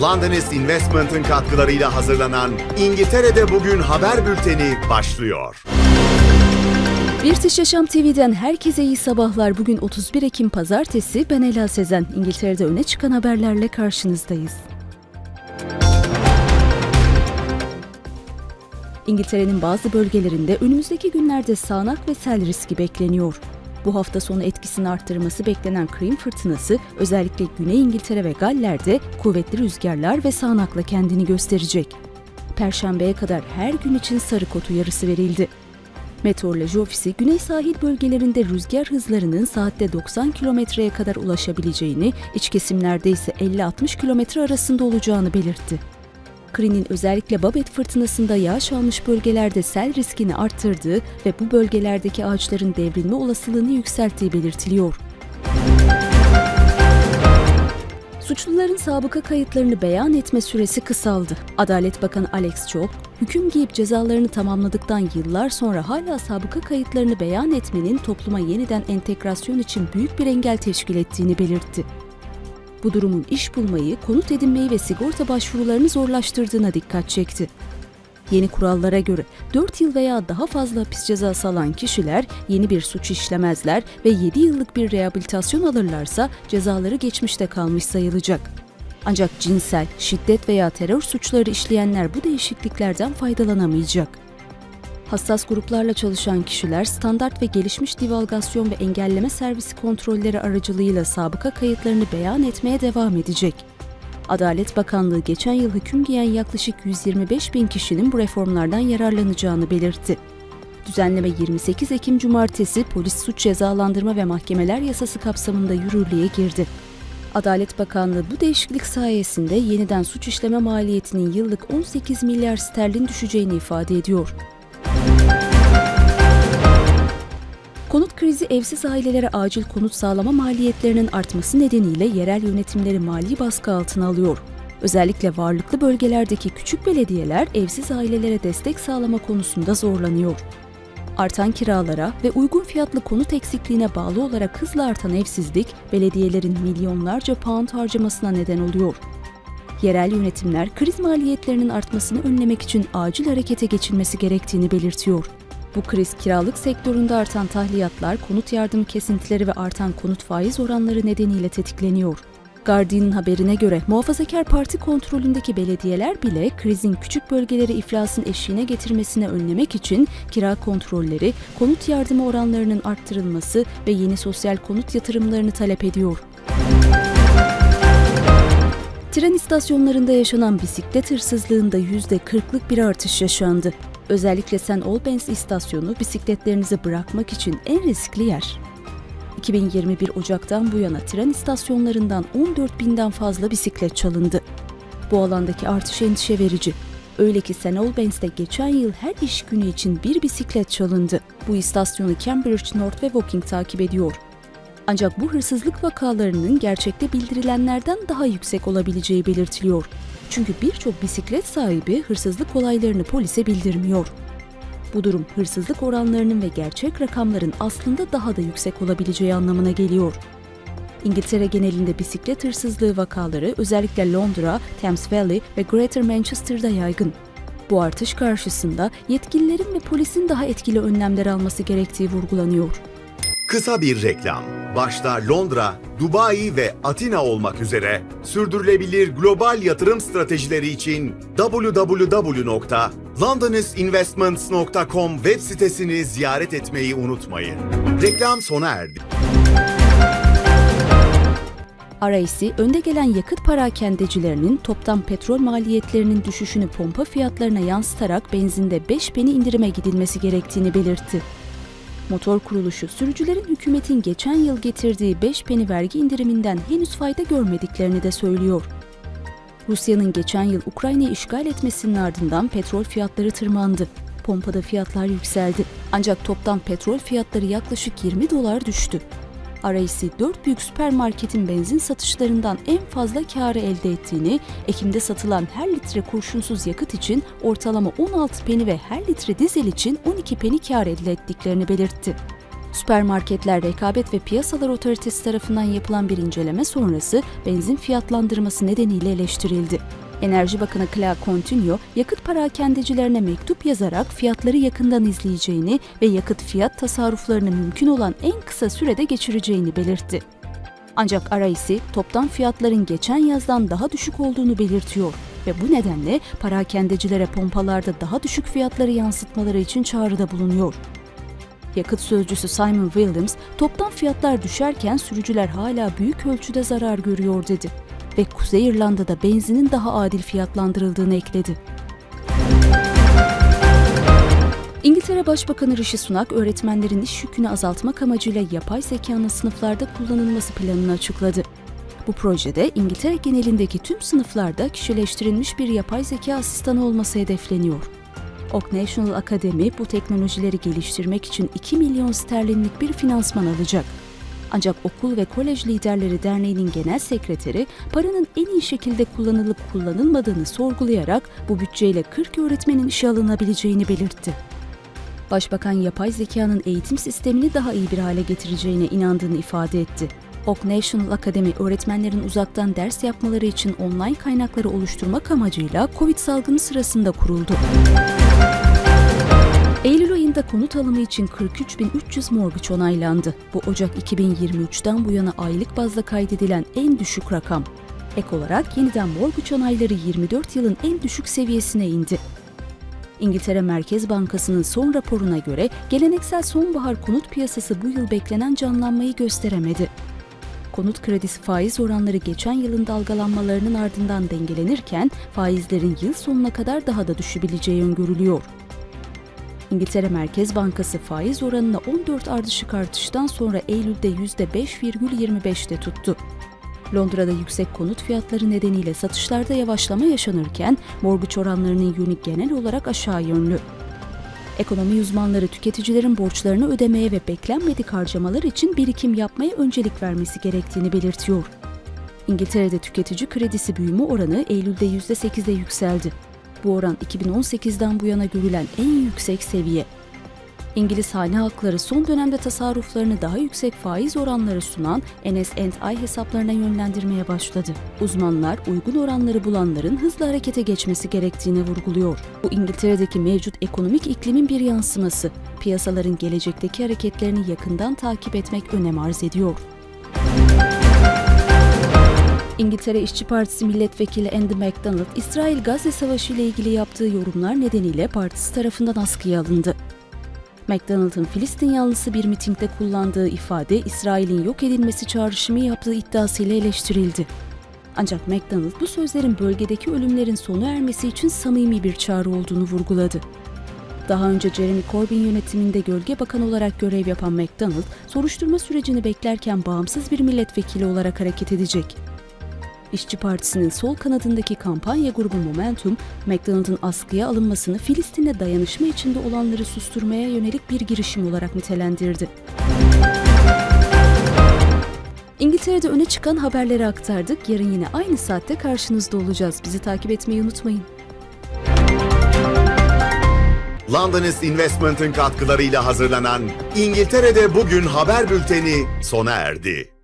Londonist Investment'ın katkılarıyla hazırlanan İngiltere'de Bugün Haber Bülteni başlıyor. British Yaşam TV'den herkese iyi sabahlar. Bugün 31 Ekim Pazartesi. Ben Ela Sezen. İngiltere'de öne çıkan haberlerle karşınızdayız. İngiltere'nin bazı bölgelerinde önümüzdeki günlerde sağanak ve sel riski bekleniyor. Bu hafta sonu etkisini arttırması beklenen Cream fırtınası özellikle Güney İngiltere ve Galler'de kuvvetli rüzgarlar ve sağanakla kendini gösterecek. Perşembeye kadar her gün için sarı kot uyarısı verildi. Meteoroloji Ofisi, güney sahil bölgelerinde rüzgar hızlarının saatte 90 kilometreye kadar ulaşabileceğini, iç kesimlerde ise 50-60 kilometre arasında olacağını belirtti. Krin'in özellikle Babet fırtınasında yağış almış bölgelerde sel riskini arttırdığı ve bu bölgelerdeki ağaçların devrilme olasılığını yükselttiği belirtiliyor. Suçluların sabıka kayıtlarını beyan etme süresi kısaldı. Adalet Bakanı Alex Çok, hüküm giyip cezalarını tamamladıktan yıllar sonra hala sabıka kayıtlarını beyan etmenin topluma yeniden entegrasyon için büyük bir engel teşkil ettiğini belirtti. Bu durumun iş bulmayı, konut edinmeyi ve sigorta başvurularını zorlaştırdığına dikkat çekti. Yeni kurallara göre 4 yıl veya daha fazla hapis cezası alan kişiler yeni bir suç işlemezler ve 7 yıllık bir rehabilitasyon alırlarsa cezaları geçmişte kalmış sayılacak. Ancak cinsel, şiddet veya terör suçları işleyenler bu değişikliklerden faydalanamayacak. Hassas gruplarla çalışan kişiler standart ve gelişmiş divulgasyon ve engelleme servisi kontrolleri aracılığıyla sabıka kayıtlarını beyan etmeye devam edecek. Adalet Bakanlığı geçen yıl hüküm giyen yaklaşık 125 bin kişinin bu reformlardan yararlanacağını belirtti. Düzenleme 28 Ekim Cumartesi Polis Suç Cezalandırma ve Mahkemeler Yasası kapsamında yürürlüğe girdi. Adalet Bakanlığı bu değişiklik sayesinde yeniden suç işleme maliyetinin yıllık 18 milyar sterlin düşeceğini ifade ediyor. Konut krizi evsiz ailelere acil konut sağlama maliyetlerinin artması nedeniyle yerel yönetimleri mali baskı altına alıyor. Özellikle varlıklı bölgelerdeki küçük belediyeler evsiz ailelere destek sağlama konusunda zorlanıyor. Artan kiralara ve uygun fiyatlı konut eksikliğine bağlı olarak hızla artan evsizlik belediyelerin milyonlarca pound harcamasına neden oluyor. Yerel yönetimler kriz maliyetlerinin artmasını önlemek için acil harekete geçilmesi gerektiğini belirtiyor. Bu kriz kiralık sektöründe artan tahliyatlar, konut yardımı kesintileri ve artan konut faiz oranları nedeniyle tetikleniyor. Guardian'ın haberine göre Muhafazakar Parti kontrolündeki belediyeler bile krizin küçük bölgeleri iflasın eşiğine getirmesine önlemek için kira kontrolleri, konut yardımı oranlarının arttırılması ve yeni sosyal konut yatırımlarını talep ediyor. Tren istasyonlarında yaşanan bisiklet hırsızlığında %40'lık bir artış yaşandı. Özellikle St. Albans istasyonu bisikletlerinizi bırakmak için en riskli yer. 2021 Ocak'tan bu yana tren istasyonlarından 14 binden fazla bisiklet çalındı. Bu alandaki artış endişe verici. Öyle ki St. Albans'te geçen yıl her iş günü için bir bisiklet çalındı. Bu istasyonu Cambridge North ve Woking takip ediyor. Ancak bu hırsızlık vakalarının gerçekte bildirilenlerden daha yüksek olabileceği belirtiliyor. Çünkü birçok bisiklet sahibi hırsızlık olaylarını polise bildirmiyor. Bu durum hırsızlık oranlarının ve gerçek rakamların aslında daha da yüksek olabileceği anlamına geliyor. İngiltere genelinde bisiklet hırsızlığı vakaları özellikle Londra, Thames Valley ve Greater Manchester'da yaygın. Bu artış karşısında yetkililerin ve polisin daha etkili önlemler alması gerektiği vurgulanıyor. Kısa bir reklam. Başta Londra, Dubai ve Atina olmak üzere sürdürülebilir global yatırım stratejileri için www.londonistinvestments.com web sitesini ziyaret etmeyi unutmayın. Reklam sona erdi. RAC, önde gelen yakıt parakendecilerinin toptan petrol maliyetlerinin düşüşünü pompa fiyatlarına yansıtarak benzinde 5 peni indirime gidilmesi gerektiğini belirtti. Motor kuruluşu, sürücülerin hükümetin geçen yıl getirdiği 5 peni vergi indiriminden henüz fayda görmediklerini de söylüyor. Rusya'nın geçen yıl Ukrayna'yı işgal etmesinin ardından petrol fiyatları tırmandı. Pompada fiyatlar yükseldi. Ancak toptan petrol fiyatları yaklaşık 20 dolar düştü. RAC 4 büyük süpermarketin benzin satışlarından en fazla karı elde ettiğini, Ekim'de satılan her litre kurşunsuz yakıt için ortalama 16 peni ve her litre dizel için 12 peni kar elde ettiklerini belirtti. Süpermarketler Rekabet ve Piyasalar Otoritesi tarafından yapılan bir inceleme sonrası benzin fiyatlandırması nedeniyle eleştirildi. Enerji Bakanı Clara Contino, yakıt perakendecilerine mektup yazarak fiyatları yakından izleyeceğini ve yakıt fiyat tasarruflarını mümkün olan en kısa sürede geçireceğini belirtti. Ancak RIC toptan fiyatların geçen yazdan daha düşük olduğunu belirtiyor ve bu nedenle perakendecilere pompalarda daha düşük fiyatları yansıtmaları için çağrıda bulunuyor. Yakıt sözcüsü Simon Williams, toptan fiyatlar düşerken sürücüler hala büyük ölçüde zarar görüyor dedi ve Kuzey İrlanda'da benzinin daha adil fiyatlandırıldığını ekledi. İngiltere Başbakanı Rishi Sunak, öğretmenlerin iş yükünü azaltmak amacıyla yapay zekanın sınıflarda kullanılması planını açıkladı. Bu projede İngiltere genelindeki tüm sınıflarda kişileştirilmiş bir yapay zeka asistanı olması hedefleniyor. Oak National Academy bu teknolojileri geliştirmek için 2 milyon sterlinlik bir finansman alacak. Ancak Okul ve Kolej Liderleri Derneği'nin genel sekreteri paranın en iyi şekilde kullanılıp kullanılmadığını sorgulayarak bu bütçeyle 40 öğretmenin işe alınabileceğini belirtti. Başbakan yapay zekanın eğitim sistemini daha iyi bir hale getireceğine inandığını ifade etti. Oak National Academy öğretmenlerin uzaktan ders yapmaları için online kaynakları oluşturmak amacıyla Covid salgını sırasında kuruldu. Eylül ayında konut alımı için 43.300 mortgage onaylandı. Bu Ocak 2023'ten bu yana aylık bazda kaydedilen en düşük rakam. Ek olarak yeniden mortgage onayları 24 yılın en düşük seviyesine indi. İngiltere Merkez Bankası'nın son raporuna göre geleneksel sonbahar konut piyasası bu yıl beklenen canlanmayı gösteremedi. Konut kredisi faiz oranları geçen yılın dalgalanmalarının ardından dengelenirken faizlerin yıl sonuna kadar daha da düşebileceği öngörülüyor. İngiltere Merkez Bankası faiz oranını 14 ardışık artıştan sonra Eylül'de %5,25'te tuttu. Londra'da yüksek konut fiyatları nedeniyle satışlarda yavaşlama yaşanırken mortgage oranlarının yönü genel olarak aşağı yönlü. Ekonomi uzmanları tüketicilerin borçlarını ödemeye ve beklenmedik harcamalar için birikim yapmaya öncelik vermesi gerektiğini belirtiyor. İngiltere'de tüketici kredisi büyüme oranı Eylül'de %8'e yükseldi. Bu oran 2018'den bu yana görülen en yüksek seviye. İngiliz hane halkları son dönemde tasarruflarını daha yüksek faiz oranları sunan NS&I hesaplarına yönlendirmeye başladı. Uzmanlar uygun oranları bulanların hızlı harekete geçmesi gerektiğini vurguluyor. Bu İngiltere'deki mevcut ekonomik iklimin bir yansıması. Piyasaların gelecekteki hareketlerini yakından takip etmek önem arz ediyor. İngiltere İşçi Partisi milletvekili Andy MacDonald, İsrail-Gazze Savaşı ile ilgili yaptığı yorumlar nedeniyle partisi tarafından askıya alındı. McDonald'ın Filistin yanlısı bir mitingde kullandığı ifade İsrail'in yok edilmesi çağrışımı yaptığı iddiasıyla eleştirildi. Ancak McDonald bu sözlerin bölgedeki ölümlerin sona ermesi için samimi bir çağrı olduğunu vurguladı. Daha önce Jeremy Corbyn yönetiminde gölge bakan olarak görev yapan McDonald, soruşturma sürecini beklerken bağımsız bir milletvekili olarak hareket edecek. İşçi Partisi'nin sol kanadındaki kampanya grubu Momentum, McDonald'ın askıya alınmasını Filistin'le dayanışma içinde olanları susturmaya yönelik bir girişim olarak nitelendirdi. İngiltere'de öne çıkan haberleri aktardık. Yarın yine aynı saatte karşınızda olacağız. Bizi takip etmeyi unutmayın. Londonist Investment'ın katkılarıyla hazırlanan İngiltere'de Bugün haber bülteni sona erdi.